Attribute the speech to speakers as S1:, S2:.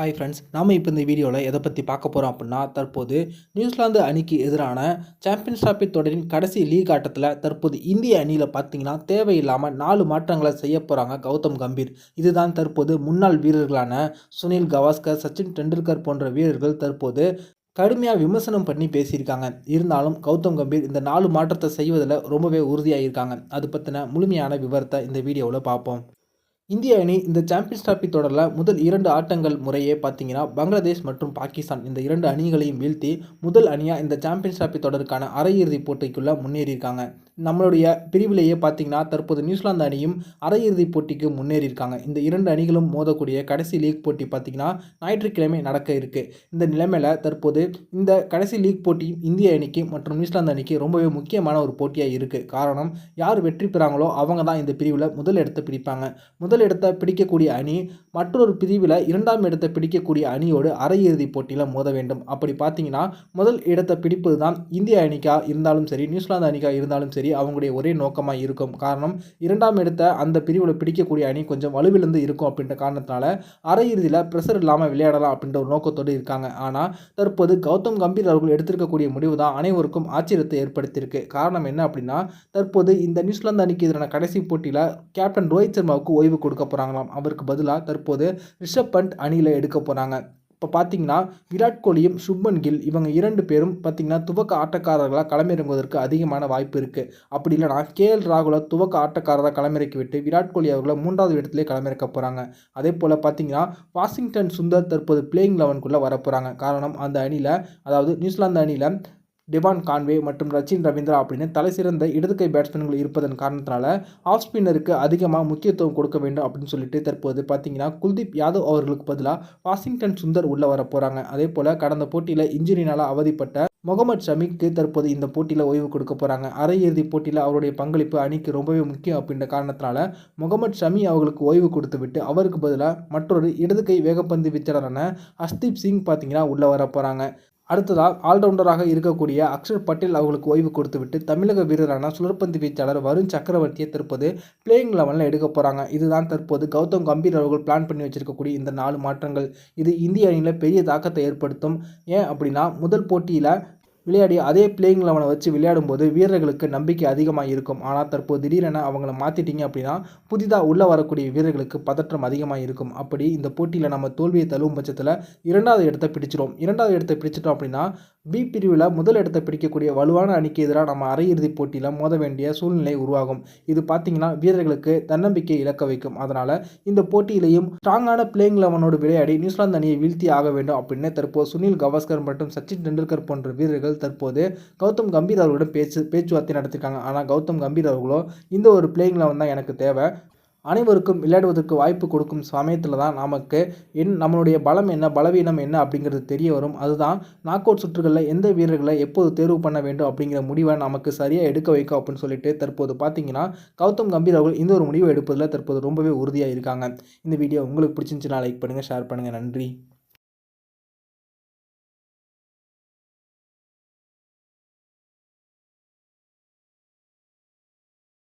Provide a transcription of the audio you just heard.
S1: Hi friends நாம் இப்போ இந்த வீடியோவில் எதை பற்றி பார்க்க போகிறோம் அப்படின்னா தற்போது நியூசிலாந்து அணிக்கு எதிரான சாம்பியன்ஸ் டிராபி தொடரின் கடைசி லீக் ஆட்டத்தில் தற்போது இந்திய அணியில் பார்த்தீங்கன்னா தேவையில்லாமல் நாலு மாற்றங்களை செய்ய போகிறாங்க கௌதம் கம்பீர். இதுதான் தற்போது முன்னாள் வீரர்களான சுனில் கவாஸ்கர் சச்சின் டெண்டுல்கர் போன்ற வீரர்கள் தற்போது கடுமையாக விமர்சனம் பண்ணி பேசியிருக்காங்க. இருந்தாலும் கௌதம் கம்பீர் இந்த நாலு மாற்றத்தை செய்வதில் ரொம்பவே உறுதியாக இருக்காங்க அது பற்றின முழுமையான விவரத்தை இந்த வீடியோவில் பார்ப்போம். இந்திய அணி இந்த சாம்பியன்ஸ் டிராபி தொடரில் முதல் இரண்டு ஆட்டங்கள் முறையே பார்த்தீங்கன்னா பங்களாதேஷ் மற்றும் பாகிஸ்தான் இந்த இரண்டு அணிகளையும் வீழ்த்தி முதல் அணியாக இந்த சாம்பியன்ஸ் டிராபி தொடருக்கான அரையிறுதிப் போட்டிக்குள்ளே முன்னேறியிருக்காங்க. நம்மளுடைய பிரிவிலேயே பார்த்தீங்கன்னா தற்போது நியூசிலாந்து அணியும் அரையிறுதி போட்டிக்கு முன்னேறியிருக்காங்க. இந்த இரண்டு அணிகளும் மோதக்கூடிய கடைசி லீக் போட்டி பார்த்தீங்கன்னா ஞாயிற்றுக்கிழமை நடக்க இருக்குது இந்த நிலைமையில் தற்போது இந்த கடைசி லீக் போட்டி இந்திய அணிக்கு மற்றும் நியூசிலாந்து அணிக்கு ரொம்பவே முக்கியமான ஒரு போட்டியாக இருக்குது காரணம் யார் வெற்றி பெறாங்களோ அவங்க தான் இந்த பிரிவில் முதல் இடத்தை பிடிப்பாங்க. முதல் இடத்தை பிடிக்கக்கூடிய அணி மற்றொரு பிரிவில் இரண்டாம் இடத்தை பிடிக்கக்கூடிய அணியோடு அரையிறுதிப் போட்டியில் மோத வேண்டும். அப்படி பார்த்தீங்கன்னா முதல் இடத்தை பிடிப்பது தான் இந்திய அணிக்காக இருந்தாலும் சரி நியூசிலாந்து அணிக்காக இருந்தாலும் சரி அவங்களுடைய ஒரே நோக்கமாக இருக்கும். காரணம் இரண்டாம் இடத்தை அந்த பிரிவில் பிடிக்கக்கூடிய அணி கொஞ்சம் வலுவிலிருந்து இருக்கும் அப்படின்ற காரணத்தினால அரையிறுதியில் ப்ரெஷர் இல்லாமல் விளையாடலாம் அப்படின்ற ஒரு நோக்கத்தோடு இருக்காங்க. ஆனால் தற்போது கௌதம் கம்பீர் அவர்கள் எடுத்திருக்கக்கூடிய முடிவு தான் அனைவருக்கும் ஆச்சரியத்தை ஏற்படுத்தியிருக்கு. காரணம் என்ன அப்படின்னா தற்போது இந்த நியூசிலாந்து அணிக்கு எதிரான கடைசி போட்டியில் கேப்டன் ரோஹித் சர்மாவுக்கு ஓய்வு கொடுக்க போகிறாங்களாம் அவருக்கு பதிலாக தற்போது ரிஷப் பண்ட் அணியில் எடுக்க போகிறாங்க இப்போ பார்த்தீங்கன்னா விராட் கோலியும் சுப்மன் கில் இவங்க இரண்டு பேரும் பார்த்தீங்கன்னா துவக்க ஆட்டக்காரர்களாக களமிறங்குவதற்கு அதிகமான வாய்ப்பு இருக்குது அப்படி இல்லைனா கேஎல் ராகுலை துவக்க ஆட்டக்காரராக களமிறக்கி விட்டு விராட் கோலி அவர்களை மூன்றாவது இடத்துலேயே களமிறக்க போகிறாங்க அதே போல் பார்த்தீங்கன்னா வாஷிங்டன் சுந்தர் தற்போது பிளேயிங் லெவனுக்குள்ளே வர போகிறாங்க காரணம் அந்த அணியில் அதாவது நியூசிலாந்து அணியில் டிவான் கான்வே மற்றும் ரச்சின் ரவீந்திரா அப்படின்னு தலைசிறந்த இடதுகை பேட்ஸ்மேன்கள் இருப்பதன் காரணத்தினால ஆஃப் ஸ்பின்னருக்கு அதிகமாக முக்கியத்துவம் கொடுக்க வேண்டும் அப்படின்னு சொல்லிட்டு தற்போது பார்த்தீங்கன்னா குல்தீப் யாதவ் அவர்களுக்கு பதிலாக வாஷிங்டன் சுந்தர் உள்ளே வர போகிறாங்க அதே போல் கடந்த போட்டியில் இன்ஜுரினால் அவதிப்பட்ட முகமது ஷமிக்கு தற்போது இந்த போட்டியில் ஓய்வு கொடுக்க போகிறாங்க அரையிறுதி போட்டியில் அவருடைய பங்களிப்பு அணிக்கு ரொம்பவே முக்கியம் அப்படின்ற காரணத்தினால முகமது ஷமி அவர்களுக்கு ஓய்வு கொடுத்து விட்டு அவருக்கு பதிலாக மற்றொரு இடதுகை வேகப்பந்து வீச்சாளரான ஹஸ்தீப் சிங் பார்த்தீங்கன்னா உள்ளே வர போகிறாங்க அடுத்ததாக ஆல்ரவுண்டராக இருக்கக்கூடிய அக்ஷர் பட்டேல் அவர்களுக்கு ஓய்வு கொடுத்துவிட்டு தமிழக வீரரான சுழற்பந்து வீச்சாளர் வருண் சக்கரவர்த்தியை தற்போது பிளேயிங் லெவனில் எடுக்க போகிறாங்க இதுதான் தற்போது கௌதம் கம்பீர் அவர்கள் பிளான் பண்ணி வச்சிருக்கக்கூடிய இந்த நாலு மாற்றங்கள். இது இந்திய அணியில் பெரிய தாக்கத்தை ஏற்படுத்தும். ஏன் அப்படின்னா முதல் போட்டியில் விளையாடி அதே பிளேயிங் லெவனை வச்சு விளையாடும்போது வீரர்களுக்கு நம்பிக்கை அதிகமாக இருக்கும். ஆனால் தற்போது திடீரென அவங்கள மாற்றிட்டீங்க அப்படின்னா புதிதாக உள்ளே வரக்கூடிய வீரர்களுக்கு பதற்றம் அதிகமாக இருக்கும். அப்படி இந்த போட்டியில் நம்ம தோல்வியை தழுவும் பட்சத்தில் இரண்டாவது இடத்தை பிடிச்சிரும். இரண்டாவது இடத்தை பிடிச்சிட்டோம் அப்படின்னா பி பிரிவில் முதல் இடத்தை பிடிக்கக்கூடிய வலுவான அணிக்கு எதிராக நம்ம அரையிறுதிப் போட்டியில் மோத வேண்டிய சூழ்நிலை உருவாகும். இது பார்த்தீங்கன்னா வீரர்களுக்கு தன்னம்பிக்கை இழக்க வைக்கும். அதனால் இந்த போட்டியிலையும் ஸ்ட்ராங்கான பிளேயிங் லெவனோடு விளையாடி நியூசிலாந்து அணியை வீழ்த்தி ஆக வேண்டும் அப்படின்னு தற்போது சுனில் கவாஸ்கர் மற்றும் சச்சின் டெண்டுல்கர் போன்ற வீரர்கள் தற்போது கௌதம் கம்பீர் அவர்களிடம் பேச்சு பேச்சுவார்த்தை நடத்திருக்காங்க. ஆனால் கௌதம் கம்பீர் அவர்களோ இந்த ஒரு பிளேயிங் லெவன் தான் எனக்கு தேவை. அனைவருக்கும் விளையாடுவதற்கு வாய்ப்பு கொடுக்கும் சமயத்தில் தான் நமக்கு என் நம்மளுடைய பலம் என்ன பலவீனம் என்ன அப்படிங்கிறது தெரிய வரும். அதுதான் நாக் அவுட் சுற்றுகளில் எந்த வீரர்களை எப்போது தேர்வு பண்ண வேண்டும் அப்படிங்கிற முடிவை நமக்கு சரியாக எடுக்க வைக்கும் அப்படின்னு சொல்லிட்டு தற்போது பார்த்தீங்கன்னா கௌதம் கம்பீர் அவர்கள் இந்த ஒரு முடிவை எடுப்பதில் தற்போது ரொம்பவே உறுதியாக இருக்காங்க இந்த வீடியோ உங்களுக்கு பிடிச்சிருந்துச்சுன்னா லைக் பண்ணுங்கள் ஷேர் பண்ணுங்கள் நன்றி.